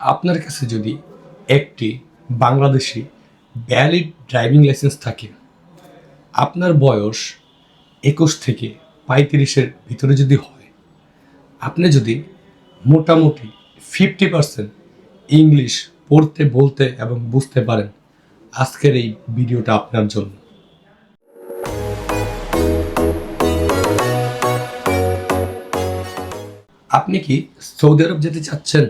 আপনার কাছে যদি একটি বাংলাদেশি ভ্যালিড ড্রাইভিং লাইসেন্স থাকে, আপনার বয়স একুশ থেকে পঁয়ত্রিশের ভিতরে যদি হয়, আপনি যদি মোটামুটি ফিফটি পার্সেন্ট ইংলিশ পড়তে, বলতে এবং বুঝতে পারেন, আজকের এই ভিডিওটা আপনার জন্য। আপনি কি সৌদি আরব যেতে চাচ্ছেন?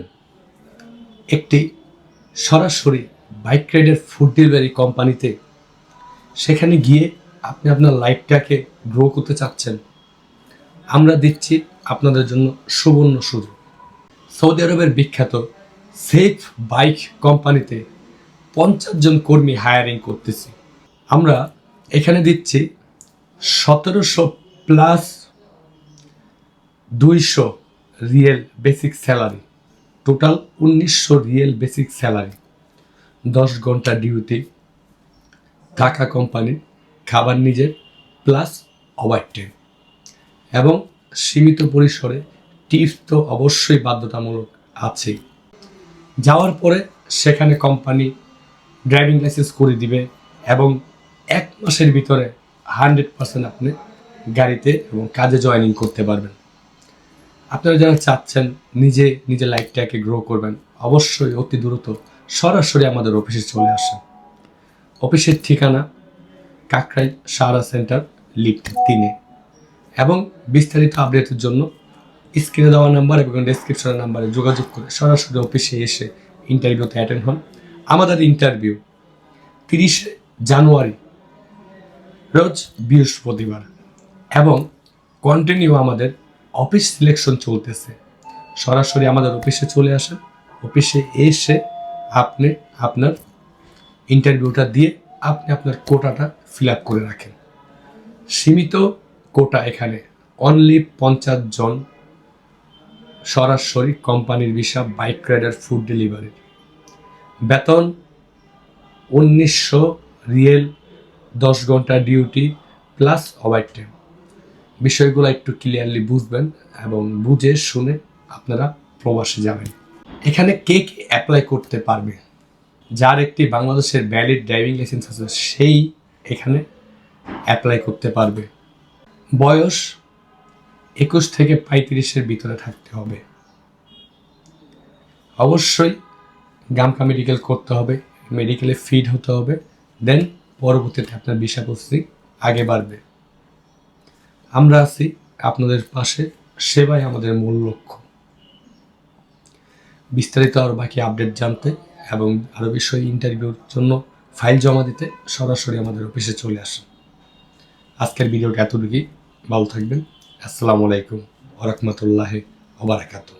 একটি সরাসরি বাইক রাইডের ফুড ডেলিভারি কোম্পানিতে সেখানে গিয়ে আপনি আপনার লাইফটাকে গ্রো করতে চাচ্ছেন। আমরা দিচ্ছি আপনাদের জন্য সুবর্ণ সুযোগ। সৌদি আরবের বিখ্যাত সেফ বাইক কোম্পানিতে পঞ্চাশ জন কর্মী হায়ারিং করতেছি। আমরা এখানে দিচ্ছি সতেরোশো প্লাস দুইশো রিয়েল বেসিক স্যালারি টোটাল উনিশশো রিয়েল বেসিক স্যালারি, দশ ঘণ্টা ডিউটি টাকা কোম্পানি, খাবার নিজের, প্লাস ওভার এবং সীমিত পরিসরে টিপস তো অবশ্যই বাধ্যতামূলক আছেই। যাওয়ার পরে সেখানে কোম্পানি ড্রাইভিং লাইসেন্স করে দিবে এবং এক মাসের ভিতরে হান্ড্রেড পার্সেন্ট আপনি গাড়িতে এবং কাজে জয়েনিং করতে পারবেন। আপনারা যারা চাচ্ছেন নিজে নিজের লাইফটাকে গ্রো করবেন, অবশ্যই অতি দ্রুত সরাসরি আমাদের অফিসে চলে আসেন। অফিসের ঠিকানা কাকরাই সাহারা সেন্টার লিফট তিনে। এবং বিস্তারিত আপডেটের জন্য স্ক্রিনে দেওয়া নাম্বার এবং ডেসক্রিপশনের নাম্বারে যোগাযোগ করে সরাসরি অফিসে এসে ইন্টারভিউতে অ্যাটেন্ড হন। আমাদের ইন্টারভিউ তিরিশে জানুয়ারি, রোজ বৃহস্পতিবার। এবং কন্টিনিউ আমাদের অফিস সিলেকশন চলতেছে। সরাসরি আমাদের অফিসে চলে আসেন। অফিসে এসে আপনি আপনার ইন্টারভিউটা দিয়ে আপনি আপনার কোটাটা ফিল আপ করে রাখেন। সীমিত কোটা এখানে। অনলি পঞ্চাশ জন সরাসরি কোম্পানির visa bike rider food delivery বেতন উনিশশো রিয়েল, দশ ঘণ্টা ডিউটি প্লাস ওভার টাইম বিষয়গুলো একটু ক্লিয়ারলি বুঝবেন এবং বুঝে শুনে আপনারা প্রবাসে যাবেন। এখানে কে অ্যাপ্লাই করতে পারবে? যার একটি বাংলাদেশের ভ্যালিড ড্রাইভিং লাইসেন্স আছে, সেই এখানে অ্যাপ্লাই করতে পারবে। বয়স একুশ থেকে পঁয়ত্রিশের ভিতরে থাকতে হবে। অবশ্যই গামকা মেডিকেল করতে হবে মেডিকেলে ফিট হতে হবে দেন পরবর্তীতে আপনার ভিসা প্রসেসিং আগে বাড়বে। আমরা আছি আপনাদের পাশে। সেবাই আমাদের মূল লক্ষ্য। বিস্তারিত আর বাকি আপডেট জানতে এবং আরও বিষয়ে ইন্টারভিউর জন্য ফাইল জমা দিতে সরাসরি আমাদের অফিসে চলে আসুন। আজকের ভিডিওটা এতটুকুই। ভালো থাকবেন। আসসালামু আলাইকুম ওরহমতুল্লাহ ওবরাকাতু